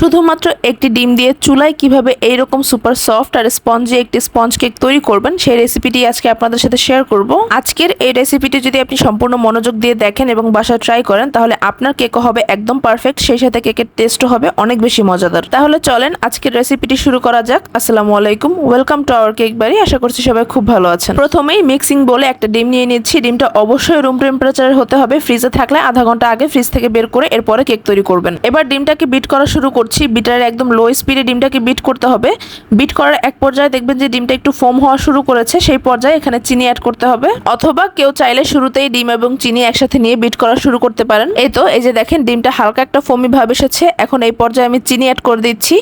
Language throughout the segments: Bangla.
শুধুমাত্র একটি ডিম দিয়ে চুলায় কীভাবে এইরকম সুপার সফট আর স্পঞ্জি একটি স্পঞ্জ কেক তৈরি করবেন, সেই রেসিপিটি আজকে আপনাদের সাথে শেয়ার করব। আজকের এই রেসিপিটি যদি আপনি সম্পূর্ণ মনোযোগ দিয়ে দেখেন এবং বাসায় ট্রাই করেন, তাহলে আপনার কেকও হবে একদম পারফেক্ট সেই সাথে কেকের টেস্টও হবে অনেক বেশি মজাদার। তাহলে চলেন, আজকের রেসিপিটি শুরু করা যাক। আসসালামু আলাইকুম ওয়েলকাম টু আওয়ার কেক বাড়ি, আশা করছি সবাই খুব ভালো আছেন। প্রথমেই মিক্সিং বলে একটা ডিম নিয়ে নিচ্ছি। ডিমটা অবশ্যই রুম টেম্পারেচারের হতে হবে ফ্রিজে থাকলে আধা ঘণ্টা আগে ফ্রিজ থেকে বের করে এরপরে কেক তৈরি করবেন। এবার ডিমটাকে বিট করা শুরু করছি, বিটারের একদম লো স্পিডে ডিমটাকে বিট করতে হবে। বিট করার এক পর্যায়ে দেখবেন যে ডিমটা একটু ফোম হওয়া শুরু করেছে, সেই পর্যায়ে এখানে চিনি অ্যাড করতে হবে। অথবা কেউ চাইলে শুরুতেই ডিম এবং চিনি একসাথে নিয়ে বিট করা শুরু করতে পারেন। এই তো, এই যে দেখেন ডিমটা হালকা একটা ফোমি ভাব এসেছে। এখন এই পর্যায়ে আমি চিনি অ্যাড করে দিচ্ছি।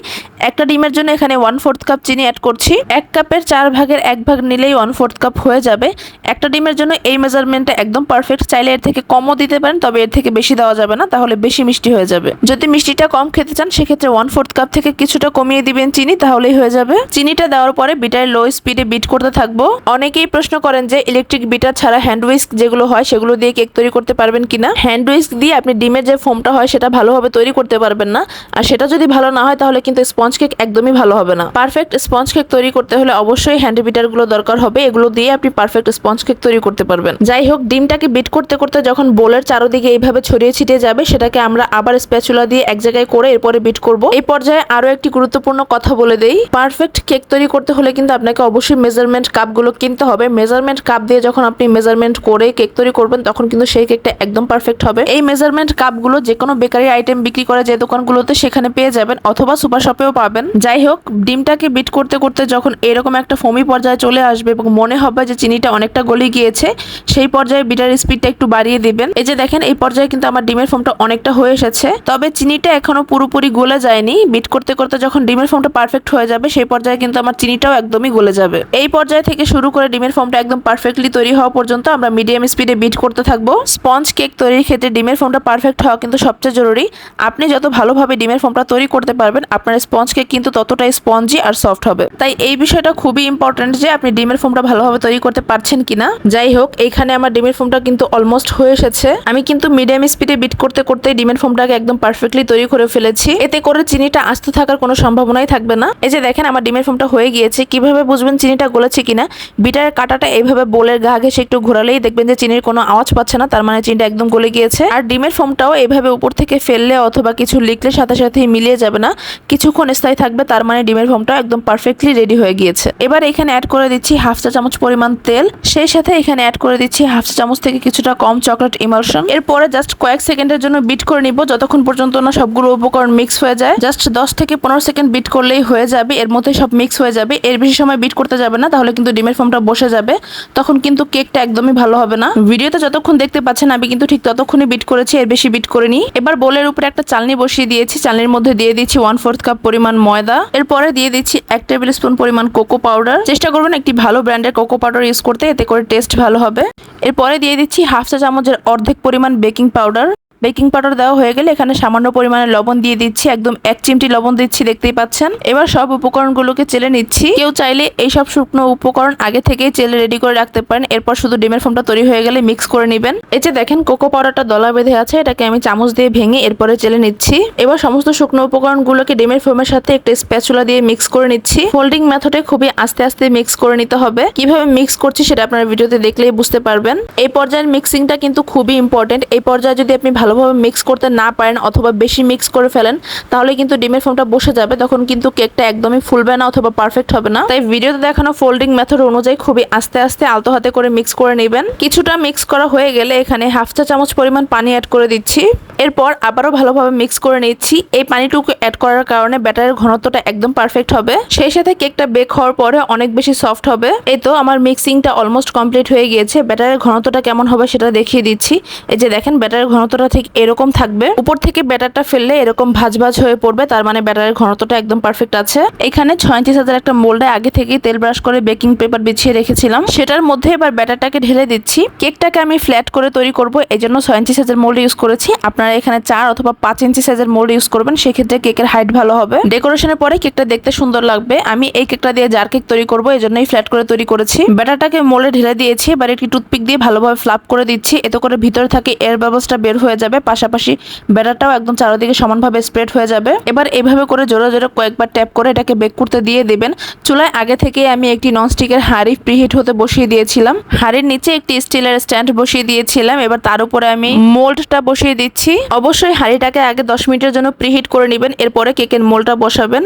একটা ডিমের জন্য এখানে ওয়ান ফোর্থ কাপ চিনি অ্যাড করছি। এক কাপের চার ভাগের এক ভাগ নিলেই ওয়ান ফোর্থ কাপ হয়ে যাবে। একটা ডিমের জন্য এই মেজারমেন্টটা একদম পারফেক্ট চাইলে এর থেকে কমও দিতে পারেন, তবে এর থেকে বেশি দেওয়া যাবে না, তাহলে বেশি মিষ্টি হয়ে যাবে। যদি মিষ্টিটা কম খেতে চান, সেক্ষেত্রে ওয়ান ফোর্থ কাপ থেকে কিছুটা কমিয়ে দিবেন চিনি, তাহলেই হয়ে যাবে। চিনিটা দেওয়ার পরে বিটার লো স্পিডে বিট করতে থাকব। অনেকেই প্রশ্ন করেন যে ইলেকট্রিক বিটার ছাড়া হ্যান্ড উইস্ক যেগুলো হয়, সেগুলো দিয়ে কেক তৈরি করতে পারবেন কিনা? হ্যান্ড উইস্ক দিয়ে আপনি ডিমের যে ফোমটা হয়, সেটা ভালোভাবে তৈরি করতে পারবেন না। আর সেটা যদি ভালো না হয়, তাহলে কিন্তু স্পঞ্জ কেক একদমই ভালো হবে না। পারফেক্ট স্পঞ্জ কেক তৈরি করতে হলে অবশ্যই হ্যান্ড বিটারগুলো দরকার হবে। এগুলো দিয়ে আপনি পারফেক্ট স্পঞ্জ কেক তৈরি করতে পারবেন। যাই হোক, ডিমটাকে বিট করতে করতে যখন বোলের চারোদিকে এইভাবে ছড়িয়ে ছিটিয়ে যাবে, সেটাকে আমরা আবার স্প্যাচুলা দিয়ে এক জায়গায় করে এরপরে বিট করব। এই পর্যায়ে আরও একটি গুরুত্বপূর্ণ কথা বলে দেই। পারফেক্ট কেক তৈরি করতে হলে কিন্তু আপনাকে অবশ্যই মেজারমেন্ট কাপগুলো কিনতে হবে। মেজারমেন্ট কাপ দিয়ে যখন আপনি মেজারমেন্ট করে কেক তৈরি করবেন, তখন কিন্তু সেই কেকটা একদম পারফেক্ট হবে। এই মেজারমেন্ট কাপগুলো যে কোনো বেকারি আইটেম বিক্রি করে যে দোকানগুলোতে সেখানে পেয়ে যাবেন অথবা সুপার শপেও পাবেন। যাই হোক, ডিমটাকে বিট করতে করতে যখন এরকম একটা ফমি পর্যায়ে চলে আসবে এবং মনে হবে যে চিনিটা অনেকটা গলে গিয়েছে, সেই পর্যায়ে বিটার স্পিডটা একটু বাড়িয়ে দিবেন। এই যে দেখেন, এই পর্যায়ে কিন্তু আমার ডিমের ফোমটা অনেকটা হয়ে এসেছে। তবে চিনিটা এখনও পুরোপুরি গলে যায়নি। বিট করতে করতে যখন ডিমের ফোমটা পারফেক্ট হয়ে যাবে, সেই পর্যায়ে কিন্তু আমার চিনিটাও একদমই গলে যাবে। এই পর্যায়ে থেকে শুরু করে ডিমের ফোমটা একদম পারফেক্টলি তৈরি হওয়া পর্যন্ত আমরা মিডিয়াম স্পিডে বিট করতে থাকব। স্পঞ্জ কেক তৈরির ক্ষেত্রে ডিমের ফোমটা পারফেক্ট হওয়া কিন্তু সবচেয়ে জরুরি। আপনি যত ভালোভাবে ডিমের ফোমটা তৈরি করতে পারবেন, আপনার স্পঞ্জ কেক কিন্তু ততটাই স্পঞ্জি আর সফট হবে। তাই এই বিষয়টা খুবই ইম্পর্টেন্ট যে আপনি ডিমের ফোমটা ভালোভাবে তৈরি করতে পারছেন কিনা। যাই হোক এইখানে আমার ডিমের ফোমটা কিন্তু অলমোস্ট হয়ে এসেছে। আমি কিন্তু মিডিয়াম স্পিডে বিট করতে করতে ডিমের ফোমটাকে একদম পারফেক্টলি তৈরি করে ফেলেছি। এতে করে চিনিটা আস্ত থাকার কোনো সম্ভাবনাই থাকবে না। এই যে দেখেন আমার ডিমের ফোমটা হয়ে গিয়েছে, কীভাবে বুঝবেন চিনিটা গলেছে কিনা? বিটারের কাটাটা এইভাবে বোলের গা ঘেসে একটু ঘোরালেই দেখবেন যে চিনির কোনো আওয়াজ পাচ্ছে না, তার মানে চিনিটা একদম গলে গিয়েছে। আর ডিমের ফোমটাও এইভাবে উপর থেকে ফেললে অথবা কিছু লিখলে সাথে সাথে মিলিয়ে যাবে না, কিছুক্ষণ স্থায়ী থাকবে, তার মানে ডিমের ফোমটা একদম পারফেক্টলি রেডি হয়ে গিয়েছে। এবার এখানে অ্যাড করে দিচ্ছি হাফ চা চামচ পরিমাণ তেল, সেই সাথে এখানে অ্যাড করে দিচ্ছি হাফ চা চামচ থেকে কিছুটা কম চকলেট ইমালশন এরপরে জাস্ট কয়েক সেকেন্ডের জন্য বিট করে নিব, যতক্ষণ পর্যন্ত না সবগুলো উপকরণ মিক্স হয়ে যায় জাস্ট দশ থেকে পনেরো সেকেন্ড বিট করলেই হয়ে যাবে, এর মধ্যে সব মিক্স হয়ে যাবে। এর বেশি সময় বিট করতে যাবে না, তাহলে কিন্তু ডিমের ফোমটা বসে যাবে। তখন কিন্তু কেকটা একদমই ভালো হবে না। ভিডিওতে যতক্ষণ দেখতে পাচ্ছেন, আমি কিন্তু ঠিক ততক্ষণই বিট করেছি, এর বেশি বিট করিনি। এবার বোলের উপরে একটা চালনি বসিয়ে দিয়েছি। চালনির মধ্যে দিয়ে দিচ্ছি ওয়ান ফোর্থ কাপ পরিমাণ ময়দা। এরপরে দিয়ে দিচ্ছি এক টেবিল স্পুন পরিমাণ কোকো পাউডার চেষ্টা করবেন একটি ভালো ব্র্যান্ডের কোকো পাউডার ইউজ করতে, এতে করে টেস্ট ভালো হবে। এরপরে দিয়ে দিচ্ছি হাফ চা চামচের অর্ধেক পরিমাণ বেকিং পাউডার বেকিং পাউডার দেওয়া হয়ে গেলে এখানে সামান্য পরিমাণে লবণ দিয়ে দিচ্ছি, একদম এক চিমটি লবণ দিচ্ছি, দেখতেই পাচ্ছেন। এবার সব উপকরণগুলোকে চেলে নিচ্ছি। কেউ চাইলে এই সব শুকনো উপকরণ আগে থেকেই চেলে রেডি করে রাখতে পারেন। এরপর শুধু ডিমের ফোমটা তৈরি হয়ে গেলে মিক্স করে নেবেন। যে দেখেন, কোকো পাউডারটা দলা বেঁধে আছে, এটাকে আমি চামচ দিয়ে ভেঙে এরপরে চেলে নিচ্ছি। এবার সমস্ত শুকনো উপকরণগুলোকে ডিমের ফোমের সাথে একটা স্প্যাচুলা দিয়ে মিক্স করে নিচ্ছি। ফোল্ডিং মেথডে খুবই আস্তে আস্তে মিক্স করে নিতে হবে। কীভাবে মিক্স করছি সেটা আপনারা ভিডিওতে দেখলেই বুঝতে পারবেন। এই পর্যায়ের মিক্সিংটা কিন্তু খুবই ইম্পর্টেন্ট এই পর্যায়ে যদি আপনি ভালোভাবে মিক্স করতে না পারেন অথবা বেশি মিক্স করে ফেলেন, তাহলে কিন্তু ডিমের ফোমটা বসে যাবে, তখন কিন্তু কেকটা একদমই ফুলবে না অথবা পারফেক্ট হবে না। তাই ভিডিওতে দেখানো ফোল্ডিং মেথড অনুযায়ী খুবই আস্তে আস্তে আলতো হাতে করে মিক্স করে নেবেন। কিছুটা মিক্স করা হয়ে গেলে এখানে হাফ চা চামচ পরিমাণ পানি অ্যাড করে দিচ্ছি। এরপর আবারও ভালোভাবে মিক্স করে নিচ্ছি। এই পানিটুকু অ্যাড করার কারণে ব্যাটারের ঘনত্বটা একদম পারফেক্ট হবে। সেই সাথে কেকটা বেক হওয়ার পরে অনেক বেশি সফট হবে। এই তো আমার মিক্সিংটা অলমোস্ট কমপ্লিট হয়ে গিয়েছে। ব্যাটারের ঘনত্বটা কেমন হবে সেটা দেখিয়ে দিচ্ছি। এই যে দেখেন ব্যাটারের ঘনত্বটা ঠিক এরকম থাকবে। উপর থেকে ব্যাটারটা ফেললে এরকম ভাজ ভাজ হয়ে পড়বে। তার মানে ব্যাটারের ঘনত্বটা একদম পারফেক্ট আছে। এখানে ছয়ত্রিশ হাজার একটা মোল্ডে আগে থেকেই তেল ব্রাশ করে বেকিং পেপার বিছিয়ে রেখেছিলাম। সেটার মধ্যে এবার ব্যাটারটাকে ঢেলে দিচ্ছি। কেকটাকে আমি ফ্ল্যাট করে তৈরি করব। এই জন্য ছয় ইঞ্চি সাইজের মোল্ড ইউজ করেছি। আপনারা এখানে চার অথবা পাঁচ ইঞ্চি সাইজের মোল্ড ইউজ করবেন, সেক্ষেত্রে কেকের হাইট ভালো হবে। ডেকোরেশনের পরে কেকটা দেখতে সুন্দর লাগবে। আমি এই কেকটা দিয়ে জার কেক তৈরি করব এই জন্যই ফ্ল্যাট করে তৈরি করেছি। ব্যাটারটাকে মোল্ডে ঢেলে দিয়েছি এবার একটি টুথপিক দিয়ে ভালোভাবে ফ্লাপ করে দিচ্ছি। এতে করে ভিতরে থাকে এয়ার ব্যবস্থা বের হয়ে যাবে, পাশাপাশি ব্যাটারটাও একদম চারিদিকে সমানভাবে স্প্রেড হয়ে যাবে। এবার এভাবে করে জোরে জোরে কয়েকবার ট্যাপ করে এটাকে বেক করতে দিয়ে দেবেন। চুলায় আগে থেকে আমি একটি ননস্টিকের হাঁড়ি প্রিহিট হতে বসিয়ে দিয়েছিলাম। হাঁড়ির নিচে একটি স্টিলের স্ট্যান্ড বসিয়ে দিয়েছিলাম। এবার তার উপরে আমি মোল্ডটা বসিয়ে দিচ্ছি। অবশ্যই হাঁড়িটাকে আগে দশ মিনিটের জন্য প্রিহিট করে নেবেন এরপরে কেকের মোলটা বসাবেন।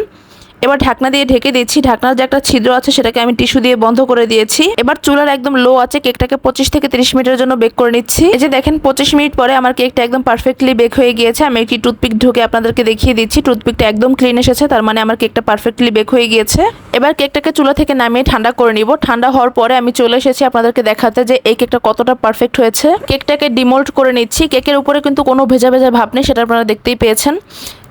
এবার ঢাকনা দিয়ে ঢেকে দিচ্ছি। ঢাকনার যে একটা ছিদ্র আছে সেটাকে আমি টিস্যু দিয়ে বন্ধ করে দিয়েছি। এবার চুলার একদম লো আছে, কেকটাকে পঁচিশ থেকে তিরিশ মিনিটের জন্য বেক করে নিচ্ছি। এই যে দেখেন, পঁচিশ মিনিট পরে আমার কেকটা একদম পারফেক্টলি বেক হয়ে গিয়েছে। আমি একটি টুথপিক ঢুকে আপনাদেরকে দেখিয়ে দিচ্ছি। টুথপিকটা একদম ক্লিন এসেছে, তার মানে আমার কেকটা পারফেক্টলি বেক হয়ে গিয়েছে। এবার কেকটাকে চুলা থেকে নামিয়ে ঠান্ডা করে নিব। ঠান্ডা হওয়ার পরে আমি চলে এসেছি আপনাদেরকে দেখাতে যে এই কেকটা কতটা পারফেক্ট হয়েছে। কেকটাকে ডিমোল্ড করে নিচ্ছি। কেকের উপরে কিন্তু কোনো ভেজা ভেজা ভাব নেই, সেটা আপনারা দেখতেই পেয়েছেন।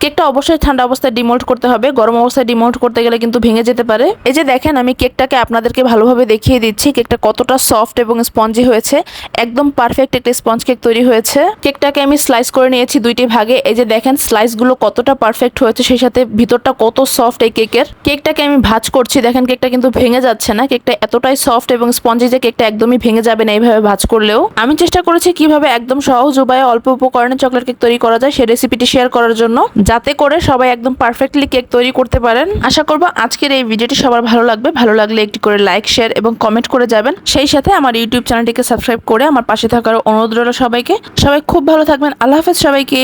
কেকটা অবশ্যই ঠান্ডা অবস্থায় ডিমোল্ড করতে হবে। গরম অবস্থায় ডিমোল্ড করতে গেলে কিন্তু ভেঙে যেতে পারে। এই যে দেখেন, আমি কেকটাকে আপনাদেরকে ভালোভাবে দেখিয়ে দিচ্ছি। কেকটা কতটা সফট এবং স্পঞ্জি হয়েছে। একদম পারফেক্ট একটা স্পঞ্জ কেক তৈরি হয়েছে। কেকটাকে আমি স্লাইস করে নিয়েছি দুইটি ভাগে। এই যে দেখেন স্লাইসগুলো কতটা পারফেক্ট হয়েছে, সেই সাথে ভিতরটা কত সফট এই কেকের। কেকটাকে আমি ভাজ করছি। দেখেন, কেকটা কিন্তু ভেঙে যাচ্ছে না। কেকটা এতটাই সফট এবং স্পঞ্জি যে কেকটা একদমই ভেঙে যাবে না এইভাবে ভাজ করলেও। আমি চেষ্টা করেছি কীভাবে একদম সহজ উপায়ে অল্প উপকরণে চকলেট কেক তৈরি করা যায় সেই রেসিপিটি শেয়ার করার জন্য। যাতে করে সবাই একদম পারফেক্টলি কেক তৈরি করতে পারেন। আশা করব আজকের এই ভিডিওটি সবার ভালো লাগবে। ভালো লাগলে একটি করে লাইক শেয়ার এবং কমেন্ট করে যাবেন। সেই সাথে আমার ইউটিউব চ্যানেলটিকে সাবস্ক্রাইব করে আমার পাশে থাকার অনুরোধ রইল সবাইকে। সবাই খুব ভালো থাকবেন। আল্লাহ হাফেজ সবাইকে।